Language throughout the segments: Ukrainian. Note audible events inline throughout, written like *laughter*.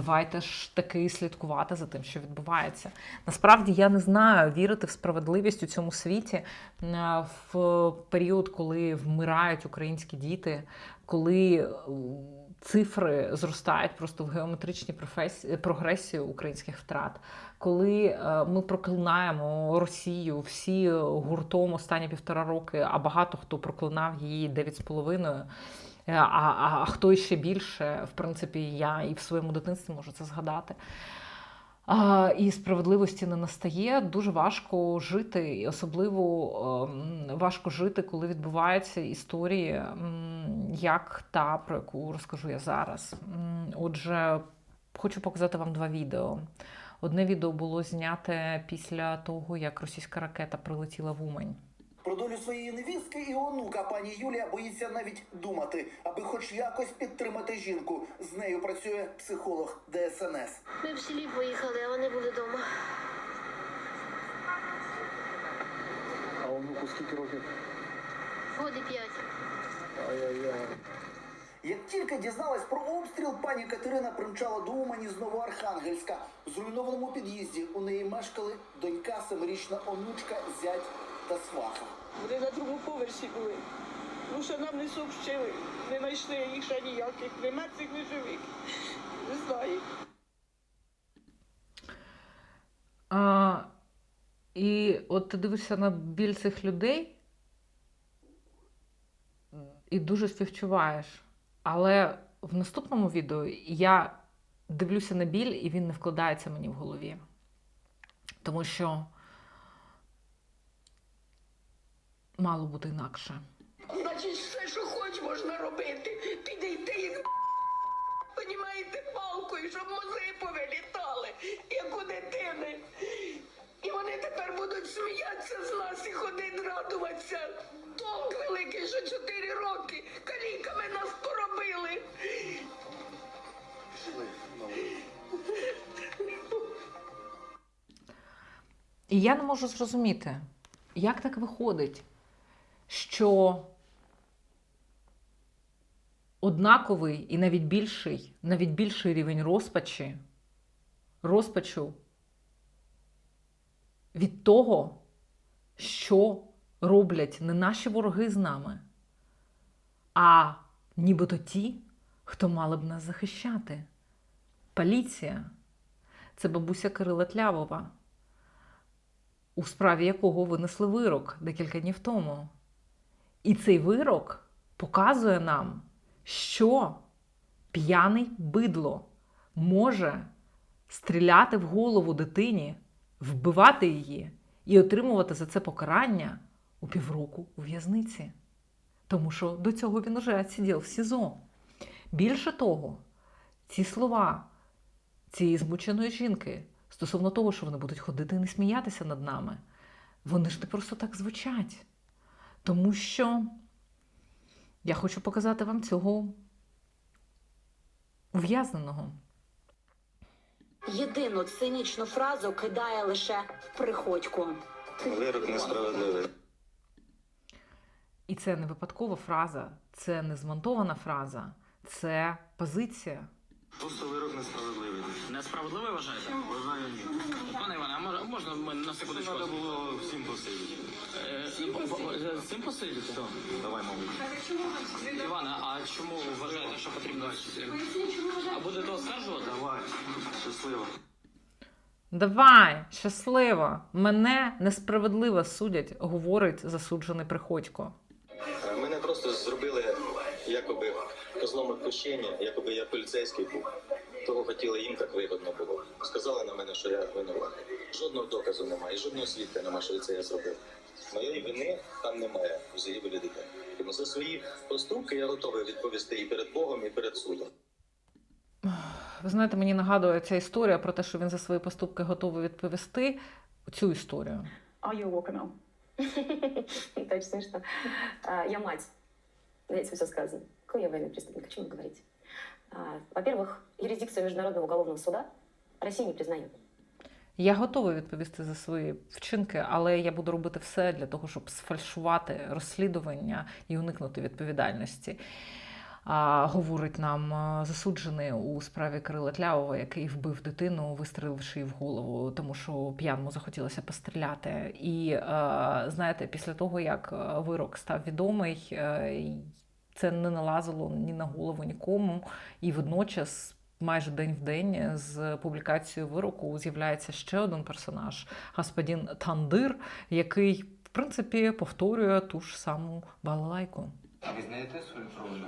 давайте ж таки слідкувати за тим, що відбувається. Насправді я не знаю вірити в справедливість у цьому світі е, в період, коли вмирають українські діти, коли е, цифри зростають просто в геометричній професії, прогресії українських втрат, коли е, ми проклинаємо Росію всі гуртом останні півтора роки, а багато хто проклинав її 9,5. Е, А, а, а хто іще більше, в принципі, я і в своєму дитинстві можу це згадати. А, і справедливості не настає. Дуже важко жити, і особливо ем, важко жити, коли відбуваються історії, як та, про яку розкажу я зараз. Отже, хочу показати вам два відео. Одне відео було зняте після того, як російська ракета прилетіла в Умань. Про долю своєї невістки і онука пані Юлія боїться навіть думати, аби хоч якось підтримати жінку. З нею працює психолог ДСНС. Ми в селі поїхали, а вони були вдома. А онуку скільки років? Годи п'ять. Ай-яй-яй. Як тільки дізналась про обстріл, пані Катерина примчала до Умані з Новоархангельська. В зруйнованому під'їзді у неї мешкали донька, семирічна онучка, зять та сваха. Вони на другому поверсі були. Ну, що нам не сообщили, не знайшли їх ще ніяких, не мертвих, не живих. Не знаю. А, і от ти дивишся на біль цих людей і дуже співчуваєш. Але в наступному відео я дивлюся на біль, і він не вкладається мені в голові. Тому що мало бути інакше. Значить, все, що хоч можна робити. Підійти їх, понімаєте, палкою, щоб мози повилітали, як у дитини. І вони тепер будуть сміятися з нас і ходити радуватися. Толк великий, що чотири роки каліками нас поробили. І я не можу зрозуміти, як так виходить, що однаковий і навіть більший, навіть більший рівень розпачі, розпачу від того, що роблять не наші вороги з нами, а нібито ті, хто мали б нас захищати. Поліція це бабуся Кирила Тлявова у справі якого винесли вирок декілька днів тому. І цей вирок показує нам, що п'яний бидло може стріляти в голову дитині, вбивати її і отримувати за це покарання у півроку у в'язниці. Тому що до цього він уже сидів в СІЗО. Більше того, ці слова цієї змученої жінки стосовно того, що вони будуть ходити і не сміятися над нами, вони ж не просто так звучать. Тому що я хочу показати вам цього ув'язненого. Єдину цинічну фразу кидає лише приходько. Вирок несправедливий. І це не випадкова фраза, це не змонтована фраза, це позиція. Просто вирок несправедливий. Несправедливо вважаєте? Вважаю ні. Пане Іване, а може, можна ми на секундочку? Треба було всім посидіти. Е, бо- е, З цим посидіти? Давай, мабуть. Іване, а чому вважаєте, що потрібно? А будете оскаржувати? Давай. Щасливо. Давай, щасливо! Мене несправедливо судять, говорить засуджений приходько. Е, Мене просто зробили якоби козлом відпущення, якоби я поліцейський був. Того хотіли їм так вигодно було. Сказали на мене, що я винуватий. Жодного доказу немає, і жодного свідка немає, що це я зробив. Моєї вини там немає в загибелі дітей. Тому за свої поступки я готовий відповісти і перед Богом, і перед судом. Ви знаєте, мені нагадує ця історія про те, що він за свої поступки готовий відповісти цю історію. *laughs* Are you a woman? Очень смешно. А, Я мать. Здесь все сказано. Какой я военный преступник? О чем вы говорите? А, Во-первых, юрисдикцию Международного уголовного суда Россия не признает. Я готова відповісти за свої вчинки, але я буду робити все для того, щоб сфальшувати розслідування і уникнути відповідальності. а, говорить нам засуджений у справі Кирила Тлявова, який вбив дитину, вистріливши їй в голову, тому що п'яному захотілося постріляти. І а, знаєте, після того, як вирок став відомий, е, це не налазило ні на голову нікому. І водночас, майже день в день, з публікацією вироку з'являється ще один персонаж господин Тандир, який, в принципі, повторює ту ж саму балалайку. А ви знаєте свою провину?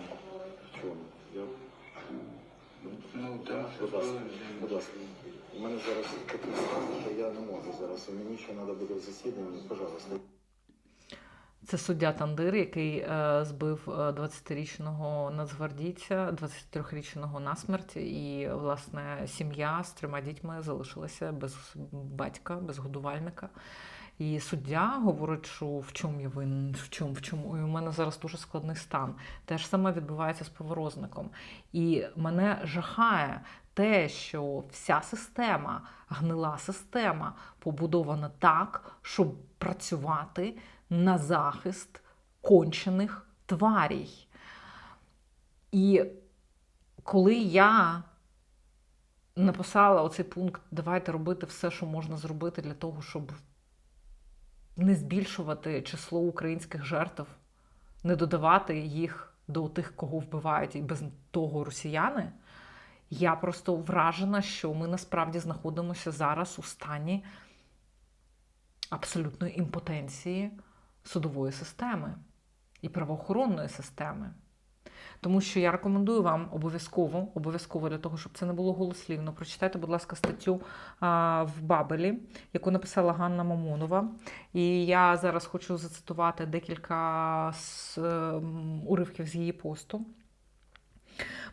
В чому? Я... Ну, Так, будь ласка, будь ласка. У мене зараз такий стан, що я не можу зараз. Мені ще треба буде в засіданні, пожалуйста. Це суддя Тандир, який е, збив е, 20-річного нацгвардійця, 23-річного насмерть, і власне сім'я з трьома дітьми залишилася без батька, без годувальника. І суддя говорить, що в чому я винен, в чому, в чому. І у мене зараз дуже складний стан. Те ж саме відбувається з поворозником. І мене жахає те, що вся система, гнила система, побудована так, щоб працювати на захист кончених тварій. І коли я написала оцей пункт, давайте робити все, що можна зробити для того, щоб не збільшувати число українських жертв, не додавати їх до тих, кого вбивають, і без того росіяни, я просто вражена, що ми насправді знаходимося зараз у стані абсолютної імпотенції судової системи і правоохоронної системи. Тому що я рекомендую вам обов'язково, обов'язково для того, щоб це не було голослівно. Прочитайте, будь ласка, статтю а, в Бабелі, яку написала Ганна Мамонова. І я зараз хочу зацитувати декілька з, е, уривків з її посту.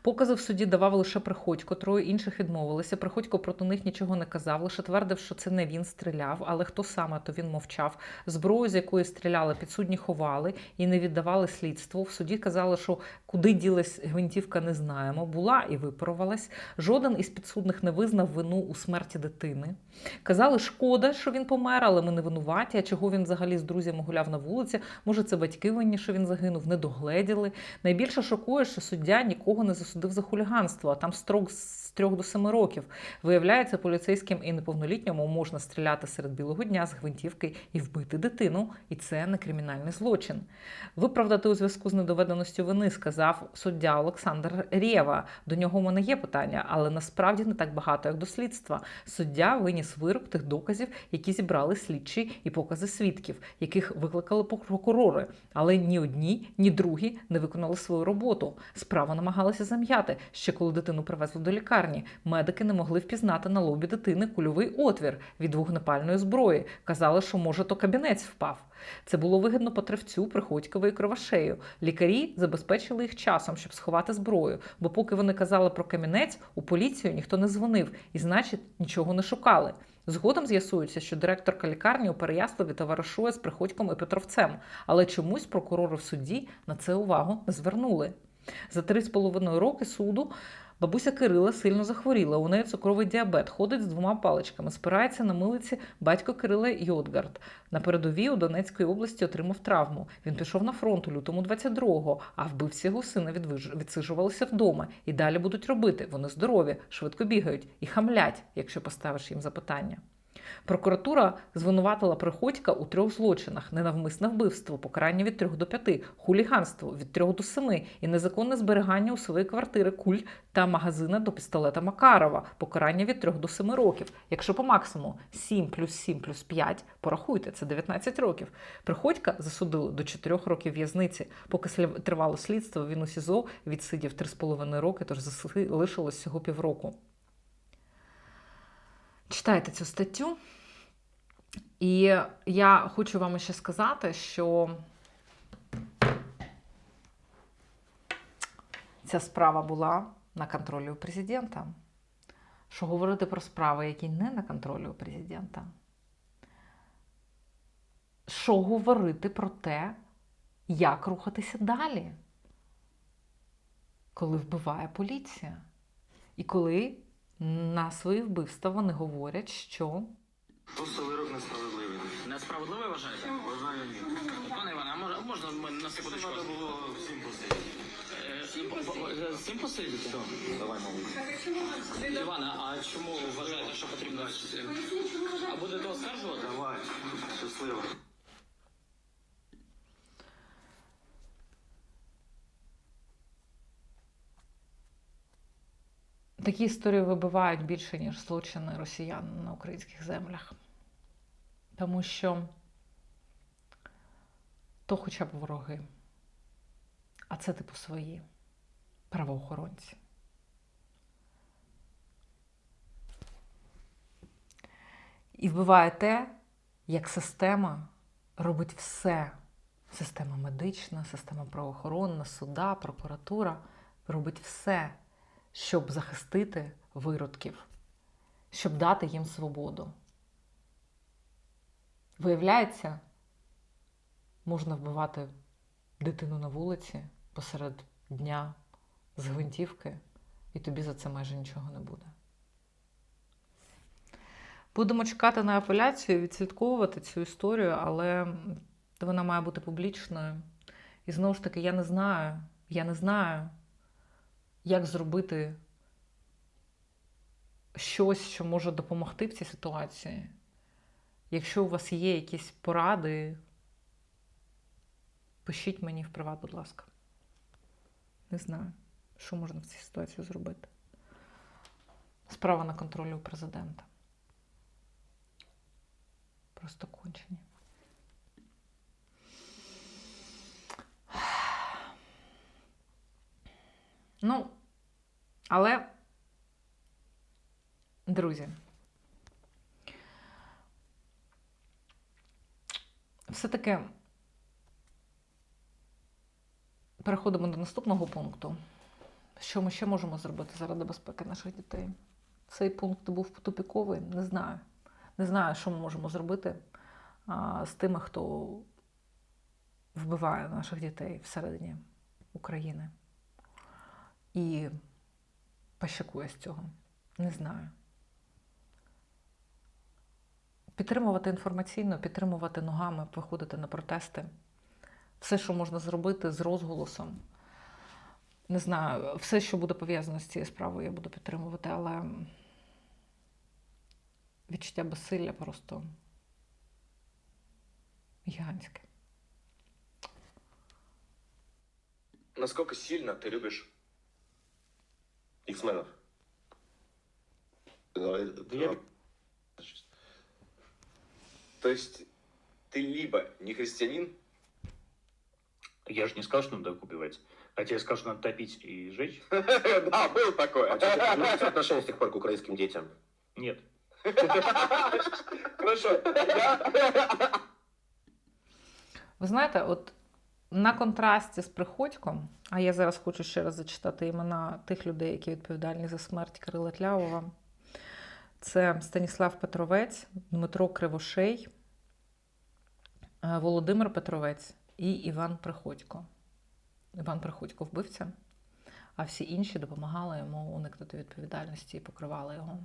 Покази в суді давав лише Приходько, троє інших відмовилися. Приходько проти них нічого не казав, лише твердив, що це не він стріляв, але хто саме, то він мовчав. Зброю, з якої стріляли, підсудні ховали і не віддавали слідству. В суді казали, що куди ділась гвинтівка, не знаємо. Була і випарувалась. Жоден із підсудних не визнав вину у смерті дитини. Казали, шкода, що він помер, але ми не винуваті. А чого він взагалі з друзями гуляв на вулиці? Може, це батьки винні, що він загинув, не догледіли. Найбільше шокує, що суддя нікого не засудив за хуліганство, а там строк з трьох до семи років. Виявляється, поліцейським і неповнолітньому можна стріляти серед білого дня з гвинтівки і вбити дитину, і це не кримінальний злочин. Виправдати у зв'язку з недоведеністю вини, сказав суддя Олександр Рєва. До нього в мене є питання, але насправді не так багато, як до слідства. Суддя виніс вирок тих доказів, які зібрали слідчі і покази свідків, яких викликали прокурори. Але ні одні, ні другі не виконали свою роботу. Справу намагалися зам'яти. Ще коли дитину привезли до лікарні, медики не могли впізнати на лобі дитини кульовий отвір від вогнепальної зброї. Казали, що може то кабінець впав. Це було вигідно Петривцю, Приходькові і Кривошею. Лікарі забезпечили їх часом, щоб сховати зброю, бо поки вони казали про камінець, у поліцію ніхто не дзвонив і, значить, нічого не шукали. Згодом з'ясується, що директорка лікарні у Переяславі товаришує з Приходьком і Петровцем, але чомусь прокурори в суді на це увагу не звернули. За три з половиною роки суду бабуся Кирила сильно захворіла. У неї цукровий діабет, ходить з двома паличками, спирається на милиці батько Кирила Йодгард. На передовій у Донецької області отримав травму. Він пішов на фронт у лютому 22-го, а вбивці його сина відсижувалися вдома. І далі будуть робити. Вони здорові, швидко бігають і хамлять, якщо поставиш їм запитання. Прокуратура звинуватила Приходька у трьох злочинах: ненавмисне вбивство, покарання від 3 до 5, хуліганство від 3 до 7 і незаконне зберігання у своїй квартири куль та магазина до пістолета Макарова, покарання від 3 до 7 років. Якщо по максимуму 7 плюс 7 плюс 5, порахуйте, це 19 років. Приходька засудили до 4 років в'язниці. Поки тривало слідство, він у СІЗО відсидів 3,5 роки, тож залишилось всього півроку. Читайте цю статтю. І я хочу вам ще сказати, що ця справа була на контролі у президента. Що говорити про справи, які не на контролі у президента? Що говорити про те, як рухатися далі, коли вбиває поліція? І коли на свої вбивства вони говорять, що Просто вирок несправедливий. Несправедливий вважаєте? Вважаю ні. Пане Іване, а може- можна ми на секундочку? Треба було всім посидіти. З цим посидите? Давай, малий. Івана, а чому вважаєте, що потрібно? А будете оскаржувати? Давай, щасливо. Такі історії вибивають більше, ніж злочини росіян на українських землях. Тому що то хоча б вороги, а це типу свої правоохоронці. І вбиває те, як система робить все. Система медична, система правоохоронна, суда, прокуратура робить все, щоб захистити виродків, щоб дати їм свободу. Виявляється, можна вбивати дитину на вулиці посеред дня з гвинтівки, і тобі за це майже нічого не буде. Будемо чекати на апеляцію, відслідковувати цю історію, але вона має бути публічною. І знову ж таки, я не знаю, я не знаю, як зробити щось, що може допомогти в цій ситуації. Якщо у вас є якісь поради, пишіть мені в приват, будь ласка. Не знаю, що можна в цій ситуації зробити. Справа на контролі у президента. Просто кончені. Ну, але, друзі, все-таки переходимо до наступного пункту. Що ми ще можемо зробити заради безпеки наших дітей? Цей пункт був тупіковий, не знаю. Не знаю, що ми можемо зробити а, з тими, хто вбиває наших дітей всередині України і пощакує з цього. Не знаю. Підтримувати інформаційно, підтримувати ногами, виходити на протести. Все, що можна зробити з розголосом. Не знаю, все, що буде пов'язано з цією справою, я буду підтримувати, але відчуття безсилля просто гігантське. Насколько сильно ты любишь X-менов? Я... То есть ты либо не христианин, Я же не сказал, что надо убивать. Хотя я сказал, что надо топить и сжечь. *laughs* да, был такое. отношение с тех пор к украинским детям? Нет. *laughs* Хорошо. Ви знаєте, от на контрасті з Приходьком, а я зараз хочу ще раз зачитати імена тих людей, які відповідальні за смерть Кирила Тлявова. Це Станіслав Петровець, Дмитро Кривошей, е, Володимир Петровець і Іван Приходько. Іван Приходько вбивця, а всі інші допомагали йому уникнути відповідальності і покривали його.